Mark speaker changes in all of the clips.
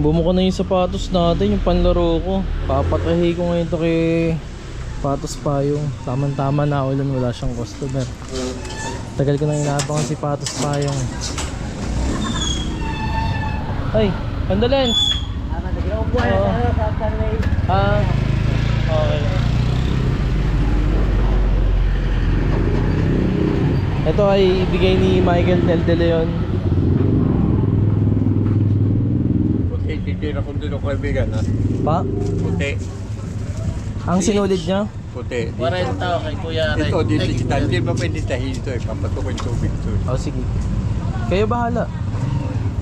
Speaker 1: bumuko na yung sapatos natin, yung panlaro ko. Papatahi ko ngayon to kay Patos Payong. Tama-tama na ulan, wala siyang customer. Tagal ko nang inaabangan si Patos Payong. Ay, condolence! Oo. Ah, okay. Ito ay ibigay ni Michael Del De Leon.
Speaker 2: Titira ko dito kaibigan ha.
Speaker 1: Pa,
Speaker 2: Puti,
Speaker 1: ang sinulid niya.
Speaker 2: puti.
Speaker 3: 40 kay Kuya Ray.
Speaker 2: Ito, dito.
Speaker 3: Kuya
Speaker 2: Hindi ba pwede tahin ito eh. Papatukin tubig ito. eh.
Speaker 1: Oh, sige. Kayo bahala.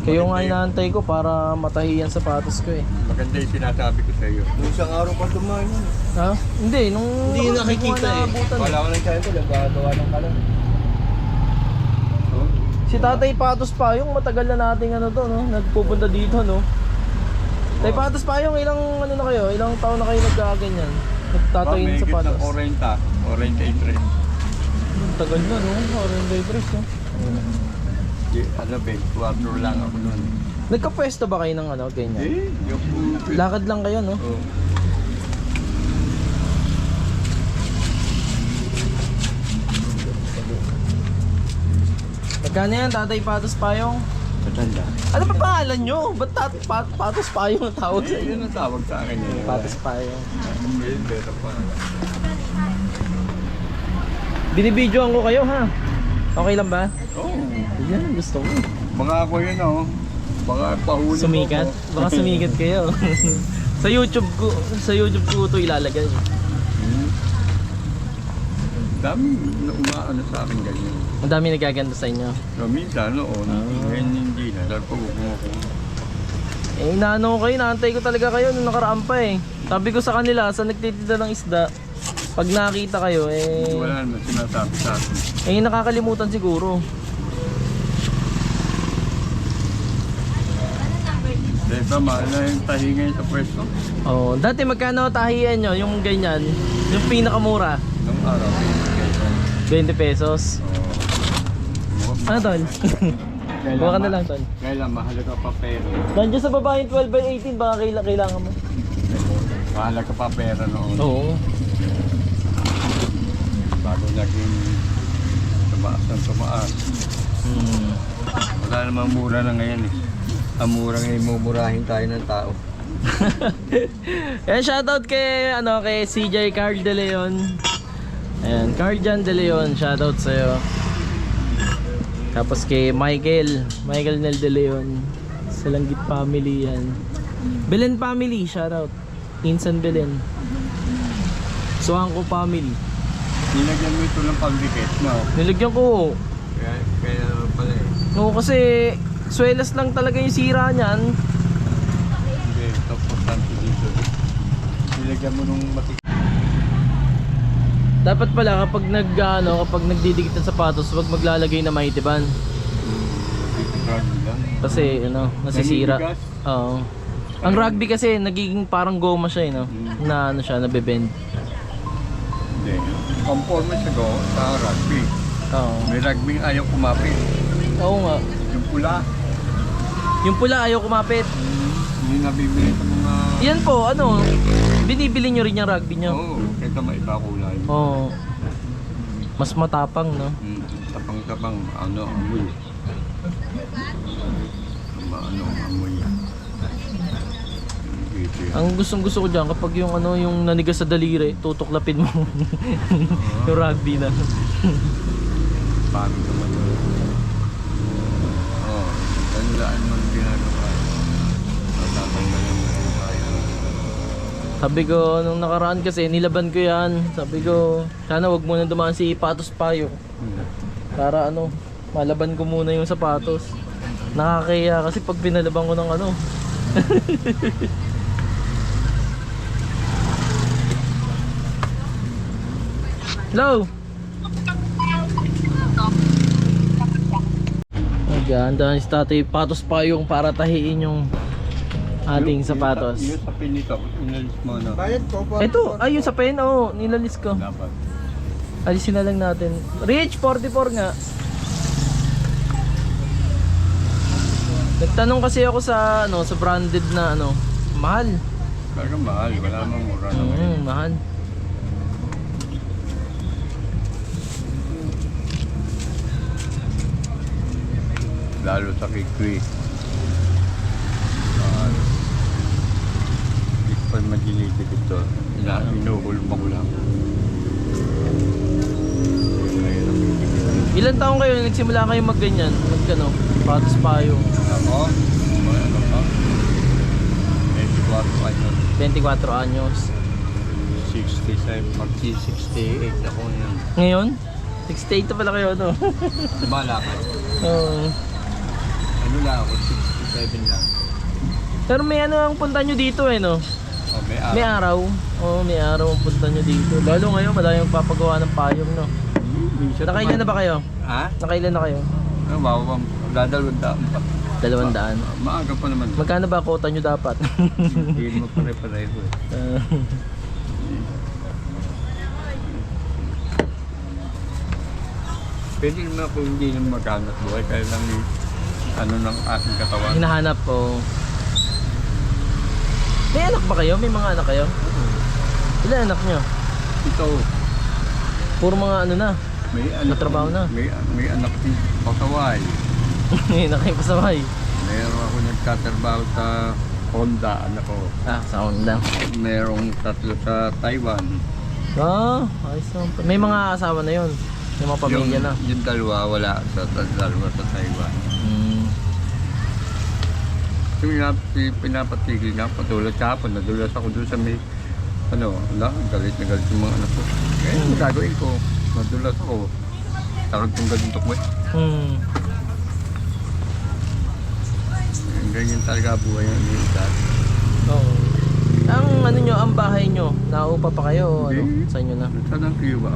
Speaker 1: Kayo nga inaantay ko para matahiyan sapatos ko eh.
Speaker 2: Maganda yung sinasabi ko sa iyo. Nung isang araw pa dumaan yun.
Speaker 1: Ha? Hindi, nung...
Speaker 3: Hindi nakikita eh.
Speaker 2: Wala ko lang sa'yo ko. Nagagawa ng kalan.
Speaker 1: Si Tatay Patos pa, yung matagal na nating ano to, no? Nagpupunta dito, no? Tay Patos pa, yung ilang ano na kayo? Ilang taon na kayo nagkaganyan? Nagtatayin
Speaker 2: may
Speaker 1: sa
Speaker 2: higit ng
Speaker 1: patos.
Speaker 2: 40. 43.
Speaker 1: Tagal na, no? Orange dress, no?
Speaker 2: Di, ano ba, 4 lang ako nun.
Speaker 1: Nagka-pwesto ba kayo ng ano, ganyan?
Speaker 2: Eh, yung
Speaker 1: Lakad lang kayo, no?
Speaker 2: Oh.
Speaker 1: Magkano yan, Tatay Patos Payong?
Speaker 2: Matanda.
Speaker 1: Ano pa pangalan nyo? Ba't tat, pat, Patos Payong ang tawag sa inyo?
Speaker 2: yun ang tawag sa akin eh.
Speaker 1: Patos Payong.
Speaker 2: Eh, better pa.
Speaker 1: Binibidyoan ko kayo, ha? Okay lang ba?
Speaker 2: Oh,
Speaker 1: Yan, gusto ko.
Speaker 2: mga ako yun oh. Baka pahuli
Speaker 1: Sumikat?
Speaker 2: ako.
Speaker 1: Baka sumikat kayo. sa YouTube ko, sa YouTube ko ito ilalagay.
Speaker 2: Dami na umaano sa akin ganyan.
Speaker 1: Ang dami nagaganda sa inyo.
Speaker 2: So, minsan noon,
Speaker 1: Ah.
Speaker 2: ngayon hindi na. Dahil pag mo ako.
Speaker 1: Eh, inaano ko kayo, naantay ko talaga kayo nung nakaraan pa eh. Sabi ko sa kanila, sa nagtitinda ng isda, pag nakita kayo, eh,
Speaker 2: Wala naman sinasabi sa akin.
Speaker 1: eh nakakalimutan siguro.
Speaker 2: Dahil ba, mahal na yung tahi ngayon sa pwesto.
Speaker 1: Oh, dati magkano tahiyan nyo, yung ganyan, yung pinakamura,
Speaker 2: Nung araw,
Speaker 1: 20 pesos.
Speaker 2: Oh.
Speaker 1: Ano tol? Buka ka na lang tol.
Speaker 2: Kailan mahalaga pa pera.
Speaker 1: Nandiyan sa baba yung 12 by 18, baka kaila- kailangan mo.
Speaker 2: Mahalaga pa pera noon.
Speaker 1: Oo.
Speaker 2: Bago naging tumaas ng tumaas.
Speaker 1: Hmm.
Speaker 2: Wala namang mura na ngayon eh. Ang mura ngayon, mumurahin tayo ng tao.
Speaker 1: Ayan, shoutout kay, ano, kay CJ Carl De Leon. Ayan, Carjan De Leon, shoutout sa'yo. Tapos kay Michael, Michael Nel De Leon. Sa Langgit family yan. Belen family, shoutout. Insan Belen. Suangko family.
Speaker 2: Nilagyan mo ito ng pagdikit, no?
Speaker 1: Nilagyan ko.
Speaker 2: Kaya, kaya pala eh.
Speaker 1: Oo, kasi swelas lang talaga yung sira niyan.
Speaker 2: Hindi, ito importante dito. Nilagyan mo nung matik...
Speaker 1: Dapat pala kapag nag ano, kapag nagdidikit ng sapatos, wag maglalagay na maitiban.
Speaker 2: lang.
Speaker 1: Kasi ano, nasisira. Oo. Ang rugby kasi nagiging parang goma siya eh, no?
Speaker 2: Mm.
Speaker 1: Na ano siya, nabebend.
Speaker 2: Hindi. Conforme siya ko sa rugby.
Speaker 1: Oo.
Speaker 2: May rugby ayaw kumapit.
Speaker 1: Oo nga.
Speaker 2: Yung pula,
Speaker 1: Yung pula ayaw kumapit.
Speaker 2: hindi nabibili sa mga...
Speaker 1: Yan po, ano, binibili nyo rin yung rugby nyo.
Speaker 2: Oo, kaya may iba kulay.
Speaker 1: Oo. Mas matapang, no?
Speaker 2: Hmm, tapang-tapang, ano, amoy. Ano, ano, amoy. Dito yan.
Speaker 1: Ang gustong gusto ko dyan, kapag yung ano, yung nanigas sa daliri, tutuklapin mo. yung rugby na.
Speaker 2: Pangit naman yun. Oo, tandaan mo ang ginagawa. Tatanggalan mo.
Speaker 1: Sabi ko, nung nakaraan kasi, nilaban ko yan. Sabi ko, sana wag muna dumaan si Patos Payo. Para ano, malaban ko muna yung sapatos. Nakakaya kasi pag pinalaban ko ng ano. Hello! Maganda si tatay patos pa yung para tahiin yung ating
Speaker 2: Yung-
Speaker 1: sapatos.
Speaker 2: Yung sa pinito, inalis mo na.
Speaker 3: Bayad ko po.
Speaker 1: Ito, ayun sa pen, oh, nilalis ko.
Speaker 2: Dapat.
Speaker 1: Alisin na lang natin. Rich, 44 nga. Nagtanong kasi ako sa ano, sa branded na ano, mahal.
Speaker 2: Talaga mahal. Wala namang mura na.
Speaker 1: Mm, mahal.
Speaker 2: Lalo sa kikri. Mahal. Hindi ko pa magilitig ito. Ina, inuhulma ko lang.
Speaker 1: Ilan taong kayo nagsimula kayo magganyan? Mag ano, patos payo.
Speaker 2: Ako? May ano pa? 24 ano?
Speaker 1: 24 anyos.
Speaker 2: 67, magsi-68 ako yun.
Speaker 1: Ngayon? 68 na pala kayo, no?
Speaker 2: Malakad.
Speaker 1: Oo.
Speaker 2: Ano lang ako, 67 lang.
Speaker 1: Pero may ano ang punta nyo dito eh, no?
Speaker 2: Oh, may
Speaker 1: May
Speaker 2: araw.
Speaker 1: araw. Oo, may araw ang punta nyo dito. Lalo ngayon, madami yung papagawa ng payong, no?
Speaker 2: Minsan
Speaker 1: Nakailan na ba kayo?
Speaker 2: Ha?
Speaker 1: Nakailan na kayo?
Speaker 2: Ano, mawawang dadalawang daan pa.
Speaker 1: Dalawang daan.
Speaker 2: Maaga pa naman.
Speaker 1: Magkano ba quota nyo dapat?
Speaker 2: Hindi mo pare-pareho eh.
Speaker 1: Ah,
Speaker 2: Pwede naman ako hindi naman maghanap buhay kaya lang yung ano ng aking katawan.
Speaker 1: hinahanap ko. May anak ba kayo? May mga anak kayo? Ilan anak nyo?
Speaker 2: Ito,
Speaker 1: Puro mga ano na.
Speaker 2: may anak,
Speaker 1: Natrabaho na.
Speaker 2: May, may anak din pataway.
Speaker 1: May anak kayo pasaway.
Speaker 2: Meron ako nagtatrabaho sa Honda, anak ko.
Speaker 1: Ah, sa Honda.
Speaker 2: Merong tatlo sa Taiwan.
Speaker 1: Ah, ayos naman pa. May mga asawa na yon. May mga pamilya
Speaker 2: yung,
Speaker 1: na.
Speaker 2: Yung dalawa wala sa sa- dalawa sa Taiwan. Pinap- pinapatigil nga, patulad kahapon, nadulas ako doon sa may, ano, ala, galit na galit yung mga anak ko. Eh, ano gagawin ko? Nadulas ako. Takot kong ganito ko eh.
Speaker 1: Hmm.
Speaker 2: Ganyan talaga buhay ng isa.
Speaker 1: Oo. Ang ano nyo, ang bahay nyo, naupa pa kayo o ano?
Speaker 2: Hindi.
Speaker 1: Sa inyo na?
Speaker 2: Saan ang kiwa?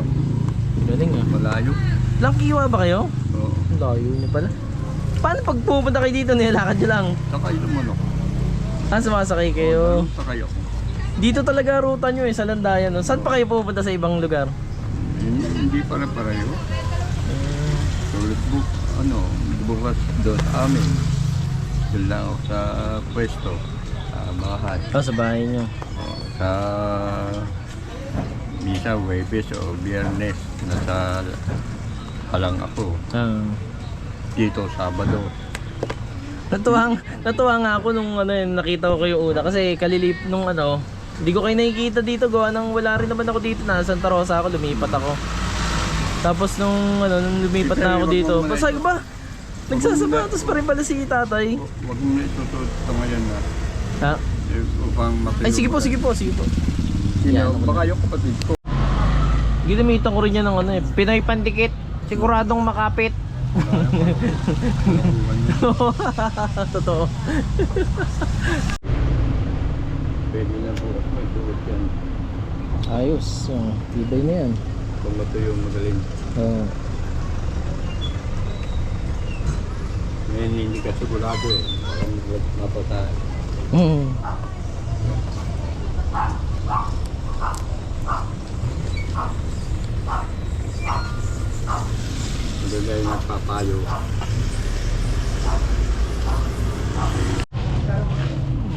Speaker 1: Galing ah.
Speaker 2: Malayo.
Speaker 1: Lang kiwa ba kayo?
Speaker 2: Oo.
Speaker 1: Ang Layo nyo pala. Paano pag pupunta kayo dito, nilakad nyo lang?
Speaker 2: Sakay naman ako.
Speaker 1: Ah, sumasakay kayo.
Speaker 2: Oo, Sakay ako.
Speaker 1: Dito talaga ruta nyo eh, sa Landayan. No? Saan pa kayo pupunta sa ibang lugar?
Speaker 2: Hindi, hindi para pareho. Tulad bu, ano, bukas doon sa amin. Doon lang ako sa pwesto. Sa Mahal.
Speaker 1: Oh, sa bahay nyo.
Speaker 2: O, sa Misa, Webes o Biyernes nasa halang ako.
Speaker 1: Ah.
Speaker 2: Dito, Sabado.
Speaker 1: Natuwa, natuwa nga ako nung ano yun, nakita ko kayo una kasi kalilip nung ano, hindi ko kayo nakikita dito gawa nang wala rin naman ako dito na Santa Rosa ako, lumipat ako. Tapos nung ano, nung lumipat na ako dito, pasay ba? Nagsasapatos pa rin pala si tatay.
Speaker 2: Hu- Huwag mo na itutuot ito ngayon na.
Speaker 1: Ha?
Speaker 2: eh, Upang mapilog.
Speaker 1: Ay sige po, sige po, sige po.
Speaker 2: Sino, baka yung kapatid ko.
Speaker 1: Ginamitan ko rin yan ng ano eh, Pinoy pandikit. Siguradong makapit. Totoo.
Speaker 2: Pwede na po. May tuot yan.
Speaker 1: Ayos. Oh, tibay na yan.
Speaker 2: Kung matuyo magaling.
Speaker 1: Oh.
Speaker 2: Ngayon hindi ka sigurado eh. Parang mapatahan.
Speaker 1: Mm.
Speaker 2: Yung nagpapayo.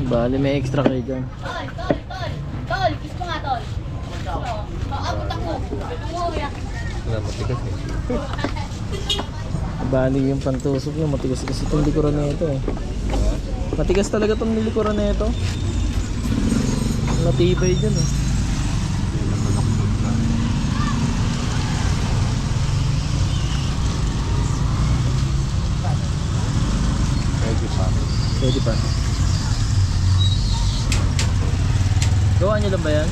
Speaker 1: Bali may extra kayo dyan.
Speaker 3: Tol, tol, tol. Tol, kiss mo nga, tol. Paabot ako.
Speaker 2: Wala matigas eh.
Speaker 1: Bali yung pantusok niya, matigas kasi itong likuran na ito eh. Matigas talaga itong nilikuran na ito. Matibay dyan eh.
Speaker 2: Pwede pa.
Speaker 1: Pwede pa. Gawa niyo lang ba yan?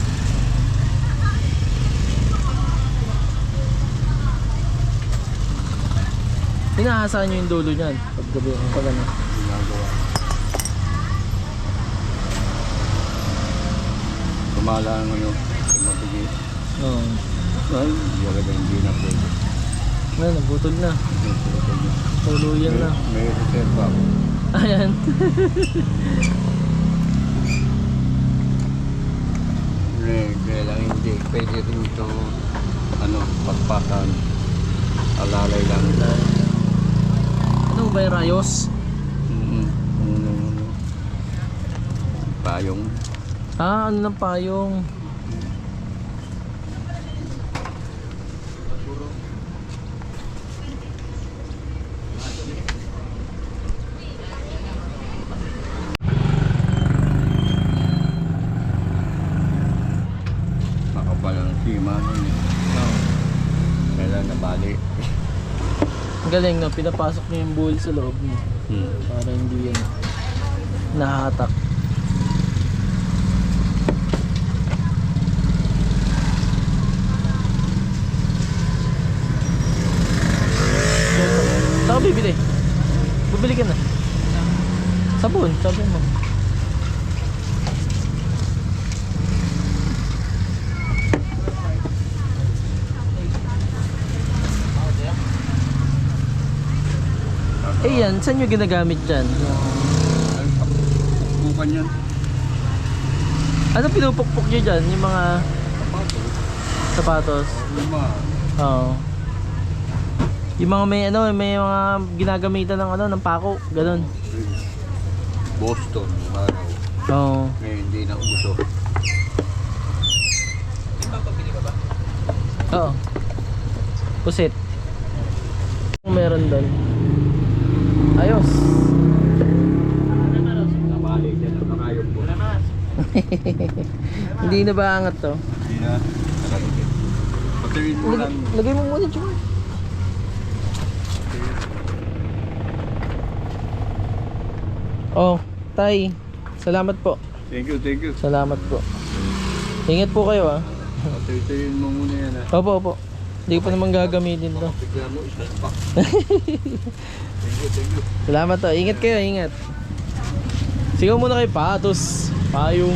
Speaker 1: Tinahasa niyo yung dulo niyan. Pag gabi, pag ano.
Speaker 2: Tumala ang ano. Tumabigi.
Speaker 1: Oo.
Speaker 2: Ay, talaga hindi na pwede.
Speaker 1: Ngayon, nabutol na. Tuluyan na.
Speaker 2: May reserve ako.
Speaker 1: Ayan.
Speaker 2: Hindi lang hindi. Pwede rin ito ano, pagpakan. Alalay lang.
Speaker 1: Ano ba yung rayos?
Speaker 2: Mm -hmm. Payong.
Speaker 1: Ah, ano ng payong?
Speaker 2: Mm-hmm. Nabali.
Speaker 1: Ang galing no, pinapasok niyo yung bull sa loob mo.
Speaker 2: Hmm.
Speaker 1: Para hindi yan nahatak. Saan ka bibili? Bibili ka na. Sabon, sabi mo. Eh yan, saan nyo ginagamit dyan?
Speaker 2: Bukan yan.
Speaker 1: Ano pinupukpok nyo dyan? Yung mga
Speaker 2: Kapato.
Speaker 1: sapatos?
Speaker 2: Luma.
Speaker 1: Oo. Yung mga may ano, may mga ginagamitan ng ano, ng pako, ganun.
Speaker 2: Boston. Araw.
Speaker 1: Oo.
Speaker 2: Ngayon hindi na uso.
Speaker 1: Oo. Pusit. Kung meron doon. Ayos. Hindi na ba angat to?
Speaker 2: Hindi na. Patuloy mo
Speaker 1: Lagay,
Speaker 2: lang.
Speaker 1: lagay mo muna dyan. Oh, tay. Salamat po.
Speaker 2: Thank you, thank you.
Speaker 1: Salamat po. Ingat po kayo ah.
Speaker 2: Patuloy mo muna yan ha.
Speaker 1: Opo, opo. Hindi ko pa naman gagamitin to. Salamat to. Ingat kayo, ingat. Sigaw muna kay Patos. Payong.